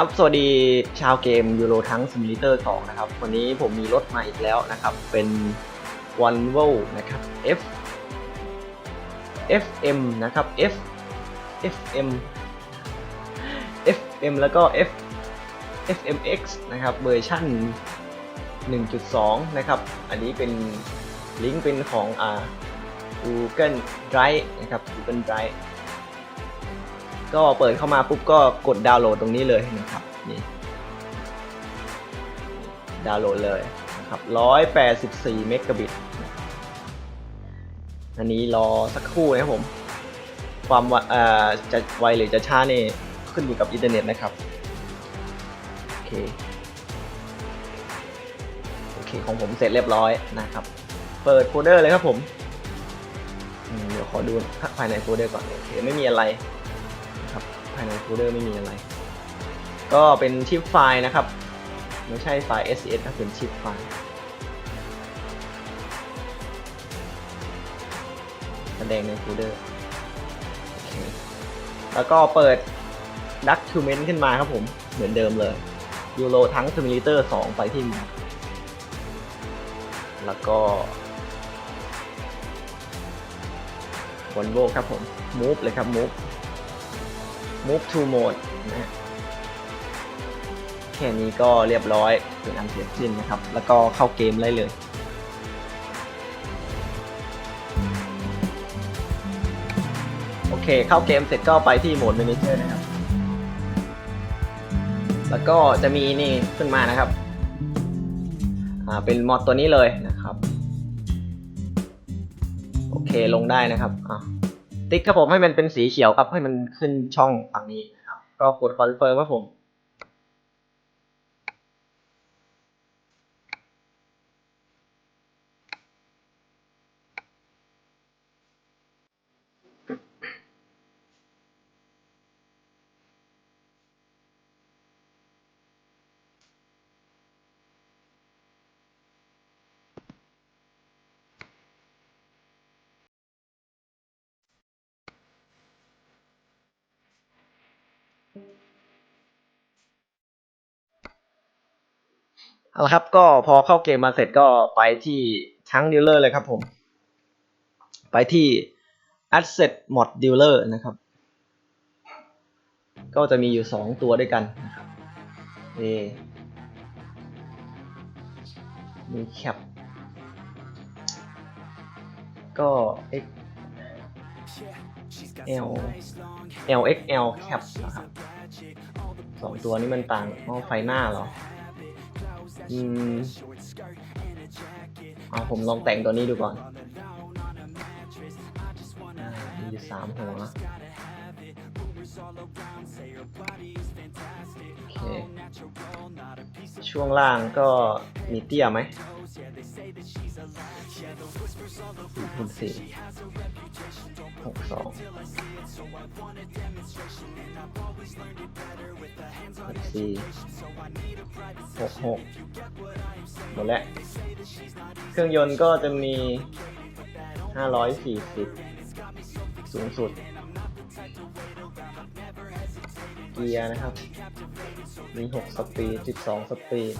ครับ สวัสดีชาวเกมยูโรทั้ง Simulator 2นะครับ วันนี้ผมมีรถมาอีกแล้วนะครับ เป็น Volvo นะครับ F FM นะครับ F FM FM แล้วก็ F FMX นะครับเวอร์ชั่น 1.2 นะครับ อันนี้เป็นลิงก์เป็นของอ่า Google Drive นะครับ Google Drive ก็เปิดเข้ามาปุ๊บก็กดดาวน์โหลดตรงนี้เลยนะครับนี่ดาวน์โหลดเลยนะครับ184เมกะบิตนะครับอันนี้รอสักครู่นะครับผม ความว่าจะไวหรือจะช้านี่ขึ้นอยู่กับอินเทอร์เน็ตนะครับ โอเค โอเคของผมเสร็จเรียบร้อยนะครับ เปิดโฟลเดอร์เลยครับผม เดี๋ยวขอดูภายในโฟลเดอร์ก่อน โอเค ไม่มีอะไร ภายในโฟลเดอร์ไม่มีอะไร ก็เป็นชิปไฟล์นะครับ ไม่ใช่ไฟล์ SCS นะเป็นชิปไฟล์แสดงในโฟลเดอร์โอเคแล้วก็เปิด Document ขึ้นมาครับผม เหมือนเดิมเลยยูโรทั้ง Simulator 2 ไปที่นี่แล้วก็ Volvo ครับผม Move เลยครับ Move move to mode นะฮะแค่นี้ก็เรียบร้อยเป็นอันเสร็จสิ้นนะครับ แล้วก็เข้าเกมได้เลยโอเค เข้าเกมเสร็จก็ไปที่โหมด Manager นะครับ แล้วก็จะมีนี่ขึ้นมานะครับ อ่า เป็นมอดตัวนี้เลยนะครับ โอเค ลงได้นะครับ อ่า ติ๊กครับผมให้มันเป็นสีเขียวครับให้มันขึ้นช่องฝั่งนี้ครับก็กดคอนเฟิร์มครับผม เอาละครับ ก็พอเข้าเกมมาเสร็จก็ไปที่ทั้งดีลเลอร์เลยครับผม ไปที่ Asset Mod Dealer นะครับ ก็จะมีอยู่ 2 ตัวด้วยกันนะครับเอมีแคปก็ X L L X L แคปนะครับสองตัวนี้มันต่างอ๋อไฟหน้าเหรอ อืมเอาผมลองแต่งตัวนี้ดูก่อนอ่ามีอยู่สามหัว ช่วงล่างก็มีเตี้ยไหมสี่คูณสี่หกสองหกสี่หกหกหมดแล้ว เครื่องยนต์ก็จะมี 540 สูงสุด เกียร์นะครับ มี 6 สปีด 12 สปีด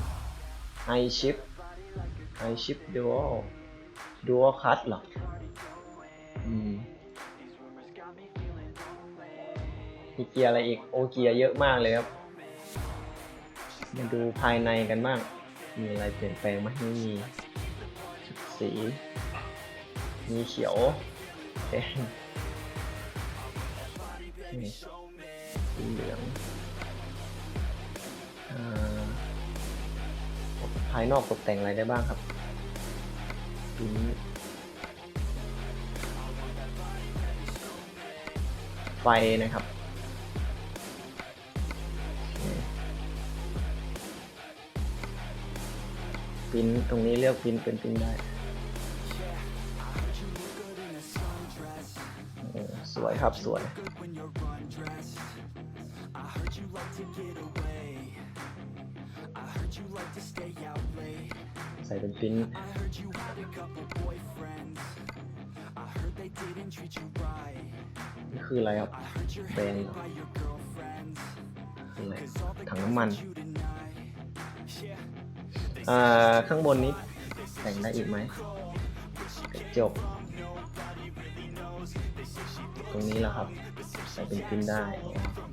i shift i shift dual dual cut หรอ อืมมีเกียร์อะไรอีก โอเกียร์เยอะมากเลยครับ มาดูภายในกันบ้าง มีอะไรเปลี่ยนแปลงไหมไม่มีสี มีเขียวแดง สีเหลืองอ่าภายนอกตกแต่งอะไรได้บ้างครับสีนี้ไฟนะครับพินตรงนี้เลือกพินเป็นพินได้ สวยครับสวย ใส่เป็นพินนี่คืออะไรครับแบรนด์เหรอโอเคอะไรถังน้ำมันอ่า ข้างบนนี้แต่งได้อีกไหมกระจก ตรงนี้แหละครับ ใส่เป็นปิ้นได้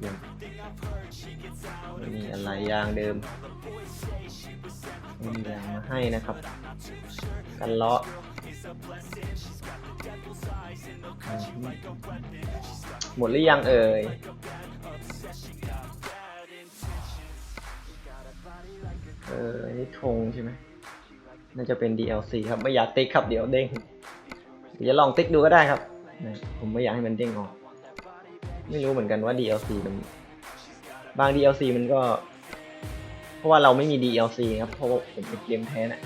ยี่ยมไม่มีอะไรยางเดิมมียางมาให้นะครับ กันเลาะหมดหรือยังเอ่ยเออนี่ธงใช่ไหมน่าจะเป็น DLC ครับ ไม่อยากติ๊กครับ เดี๋ยวเด้ง เดี๋ยวจะลองติ๊กดูก็ได้ครับ ผมไม่อยากให้มันเด้งออก ไม่รู้เหมือนกันว่า DLC มันบาง DLC มันก็ เพราะว่าเราไม่มี DLC ครับ เพราะว่าผมเป็นเกมแท้นะ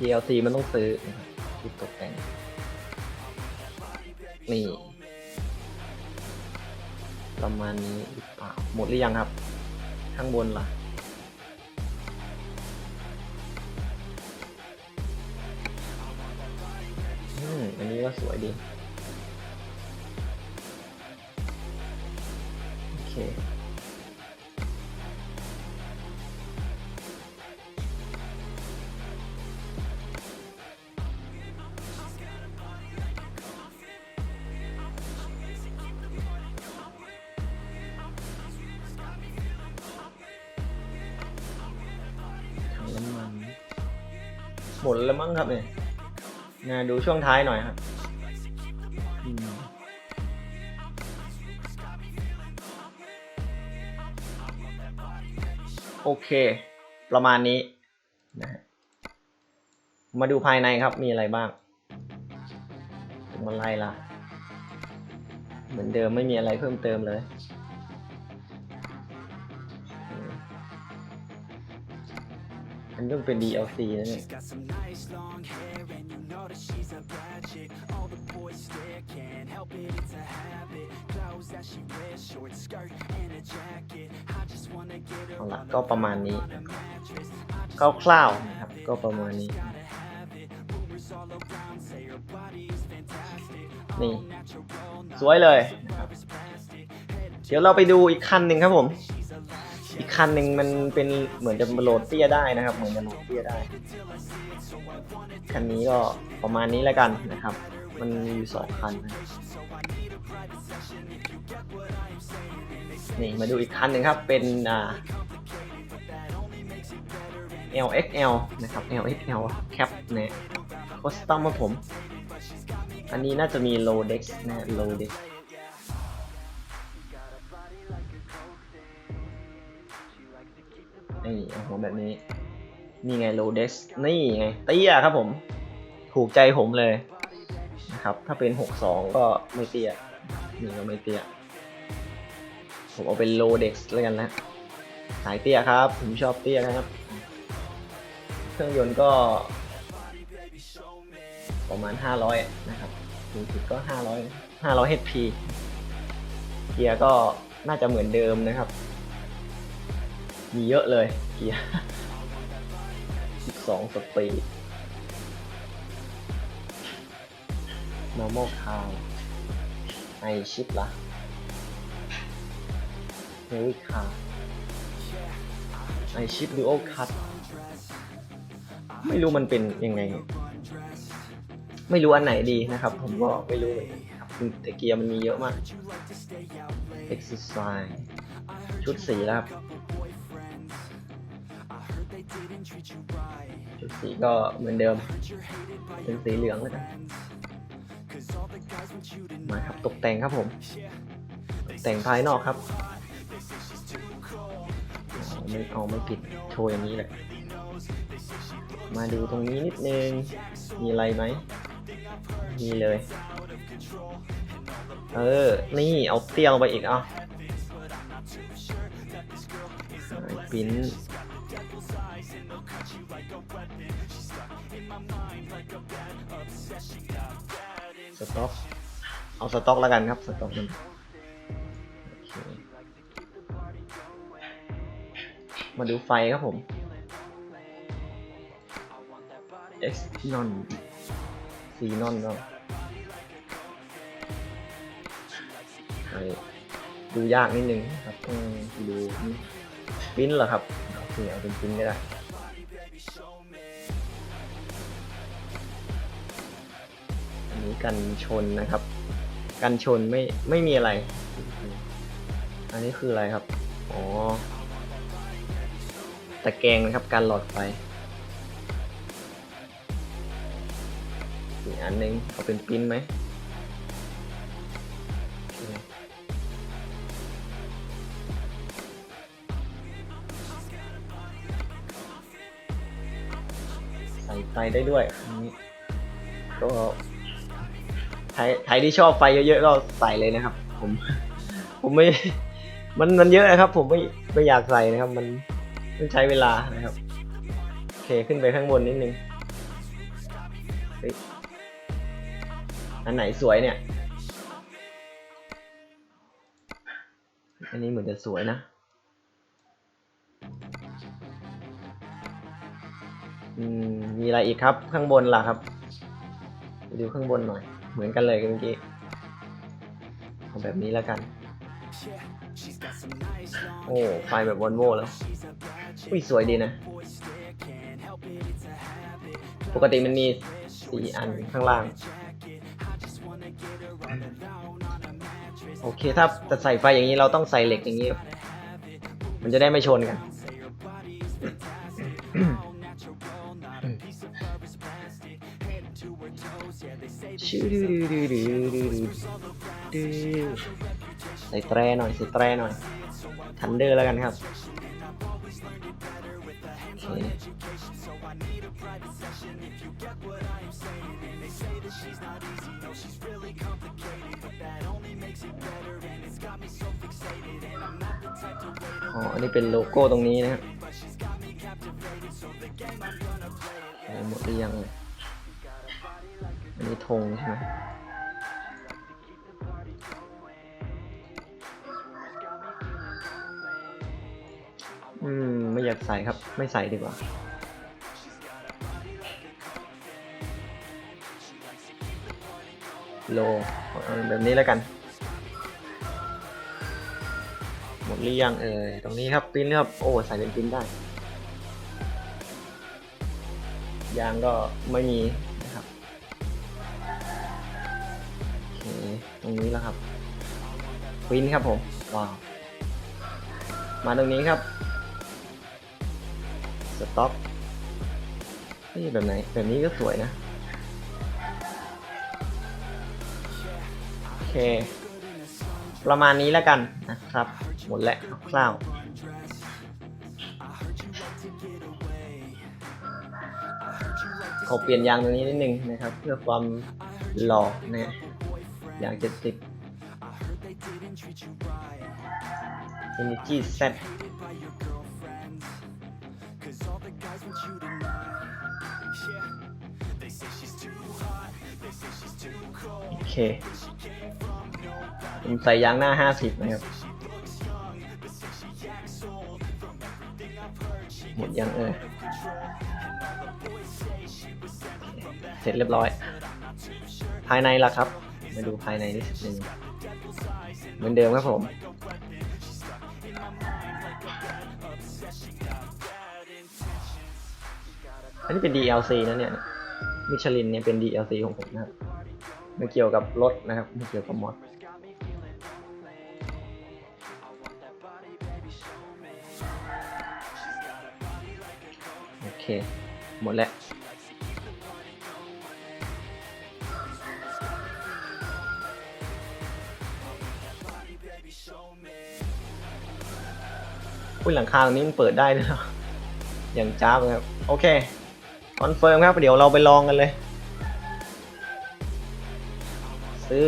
DLC มันต้องซื้อนะครับที่ตกแต่งนี่ประมาณนี้หรือเปล่าหมดหรือยังครับ ข้างบนล่ะอืมอันนี้ก็สวยดี เคถังน้ำมันหมดแล้วมั้งครับเนี่ยนะดูช่วงท้ายหน่อยครับ โอเค ประมาณนี้นะมาดูภายในครับมีอะไรบ้างมันไล่ละ เหมือนเดิมไม่มีอะไรเพิ่มเติมเลย อันนี้ต้องเป็น DLC นะเนี่ย Got some nice long hair and you know that she's a bad chick All the boys stare, can't help it, it's a habit Clothes that she wears, short skirt and a jacket I just wanna get her เอาละ on ก็ประมาณนี้ a mattress I just คร่าวๆนะครับ ก็ประมาณนี้ gotta have it Rumors all around say her body is fantastic นี่ All natural, สวยเลยนะครับ plastic Head เดี๋ยวเราไปดูอีกคันหนึ่งครับผม อีกคันหนึ่งมันเป็นเหมือนจะโหลดเตี้ยได้นะครับ เหมือนจะโหลดเตี้ยได้ คันนี้ก็ประมาณนี้แล้วกันนะครับ มันมีอยู่สองคันนะนี่มาดูอีกคันหนึ่งครับ เป็นอ่า LXL นะครับ LXL แคปเนี่ยคอสตอมมาผม อันนี้น่าจะมี low dex นะ low dex นี่เอาหัวแบบนี้ นี่ไง low dex นี่ไงเตี้ยครับผม ถูกใจผมเลยนะครับ ถ้าเป็น 62 ก็ไม่เตี้ยนี่ก็ไม่เตี้ย ผมเอาเป็น low dex แล้วกันนะสายเตี้ยครับ ผมชอบเตี้ยนะครับ เครื่องยนต์ก็ ประมาณ 500 นะครับสูงสุดก็ 500 500 HP เกียร์ก็น่าจะเหมือนเดิมนะครับ มีเยอะเลยเกียร์12สปีด normal car ไอชิปละ heavy car ไอชิป dual cut ไม่รู้มันเป็นยังไง ไม่รู้อันไหนดีนะครับ ผมก็ไม่รู้เหมือนกันครับแต่เกียร์มันมีเยอะมาก exercise ชุดสีครับ ชุดสีก็เหมือนเดิม เป็นสีเหลืองแล้วกันมาครับตกแต่งครับผม ตกแต่งภายนอกครับไม่เอาไม่ปิดโชว์อย่างนี้เลยมาดูตรงนี้นิดนึง มีอะไรไหม มีเลย เออ นี่เอาเตียลงไปอีกอะปิ้น สต็อกเอาสต็อกแล้วกันครับสต็อกมันมาดูไฟครับผม X นอนซีนอนเนาะไฟดูยากนิดนึงครับต้องดูปิ้นเหรอครับโอเคเอาเป็นปิ้นก็ได้ นี้กันชนนะครับ กันชนไม่ไม่มีอะไร อันนี้คืออะไรครับ อ๋อ ตะแกรงนะครับการหลอดไฟอีกอันหนึงเอาเป็นปิ้นไหมใส่ไฟได้ด้วยอันนี้ก็ ใครใครที่ชอบไฟเยอะๆก็ใส่เลยนะครับ ผม ผมไม่ มันมันเยอะนะครับ ผมไม่ไม่อยากใส่นะครับ มันมันใช้เวลานะครับโอเคขึ้นไปข้างบนนิดนึงอันไหนสวยเนี่ย อันนี้เหมือนจะสวยนะอืมมีอะไรอีกครับข้างบนล่ะครับ ดูข้างบนหน่อย เหมือนกันเลยกับเมื่อกี้เอาแบบนี้แล้วกัน โอ้ ไฟแบบวอลโวแล้ว อุ้ยสวยดีนะ ปกติมันมีสีอันข้างล่าง โอเค ถ้าจะใส่ไฟอย่างนี้เราต้องใส่เหล็กอย่างนี้ มันจะได้ไม่ชนกัน ชื่อดูดูดูดูดูดูดูใส่แตรหน่อยใส่แตรหน่อยทันเดอร์แล้วกันครับอ๋อ อันนี้เป็นโลโก้ตรงนี้นะครับเออหมดหรือยังเลย มีธงใช่ไหมอืม ไม่อยากใส่ครับ ไม่ใส่ดีกว่า โลแบบนี้แล้วกัน หมดหรือยังเอ่ยตรงนี้ครับปิ้นครับ โอ้ใส่เป็นปิ้นได้ยางก็ไม่มี นี้แล้วครับปริ้นครับผมว้าวมาตรงนี้ครับสต็อปนี่แบบไหนแบบนี้ก็สวยนะโอเค ประมาณนี้แล้วกันนะครับ หมดแล้วคร่าวๆขอเปลี่ยนยางตรงนี้นิดนึงนะครับ เพื่อความหล่อนะ ยางเจ็ดสิบ Energy Set โอเคผมใส่ยางหน้า 50 นะครับ หมดยังเออเสร็จเรียบร้อย ภายในล่ะครับ มาดูภายในนิดนึงเหมือนเดิมครับผม อันนี้เป็น DLC นะเนี่ย มิชลินเนี่ยเป็น DLC ของผมนะครับไม่เกี่ยวกับรถนะครับไม่เกี่ยวกับมอดโอเค หมดแล้ว อุ้ยหลังคาตรงนี้มันเปิดได้ด้วยเหรออย่างจ้าบครับ โอเค คอนเฟิร์มครับ เดี๋ยวเราไปลองกันเลย ซื้อ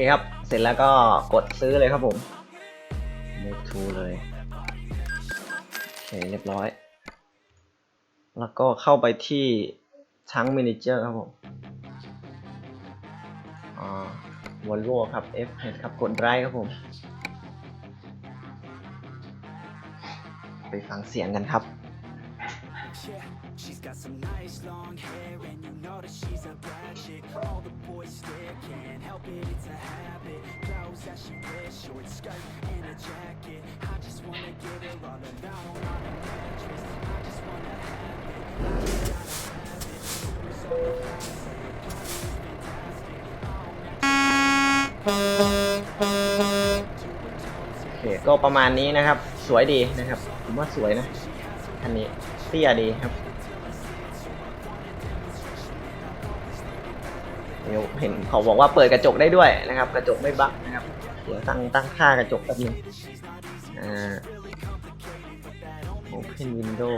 คครับ เสร็จแล้วก็กดซื้อเลยครับผม move to เลยโอเคเรียบร้อย แล้วก็เข้าไปที่ชั้ง manager ครับผมอ่า Volvo ครับ F ครับกดไ i ครับผม ไปฟังเสียงกันครับ Yeah, she's got some nice long hair, and you know that she's a bad chick. All the boys stare, can't help it, it's a habit. Clothes that she wears, short skirt and a jacket. I just wanna get her all alone on a mattress. I just wanna have it, I just gotta have it. Rumors on the house say her body is fantastic. Oh, โอเคก็ประมาณนี้นะครับ สวยดีนะครับ ผมว่าสวยนะคันนี้ เตี้ยดีครับเดี๋ยวเห็นเขาบอกว่าเปิดกระจกได้ด้วยนะครับ กระจกไม่บั๊กนะครับ เดี๋ยวตั้งตั้งค่ากระจกแป๊บนึงอ่า Open Window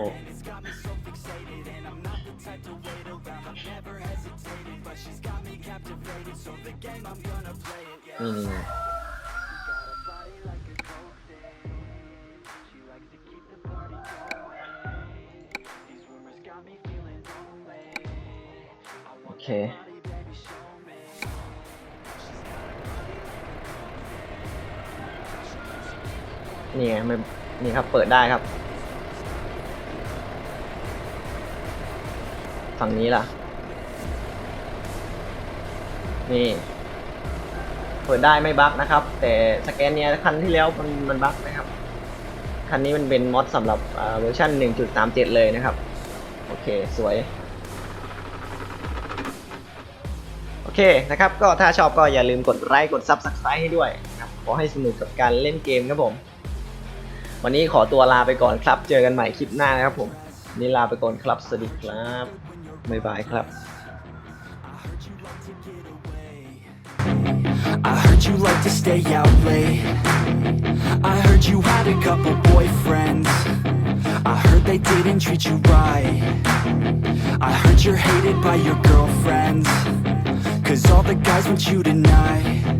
นี่ เค นี่ไงไม่นี่ครับเปิดได้ครับ ฝั่งนี้ล่ะ นี่ เปิดได้ไม่บั๊กนะครับ แต่สแกนเนียคันที่แล้วมันมันบั๊กนะครับ คันนี้มันเป็นมอดสำหรับเวอร์ชัน1.37 เลยนะครับ โอเค สวย อเคนะครับก็ถ้าชอบก็อย่าลืมกดไลค์กด Subscribe ให้ด้วยนะครับขอให้สนุกกับการเล่นเกมครับผม วันนี้ขอตัวลาไปก่อนครับ เจอกันใหม่คลิปหน้านะครับผมนี่ลาไปก่อนครับสวัสดีครับบ๊ายบายครับ I heard you like to stay out late. I heard you had a couple boyfriends. I heard they didn't treat you right. I heard you're hated by your girlfriends. Cause all the guys want you tonight.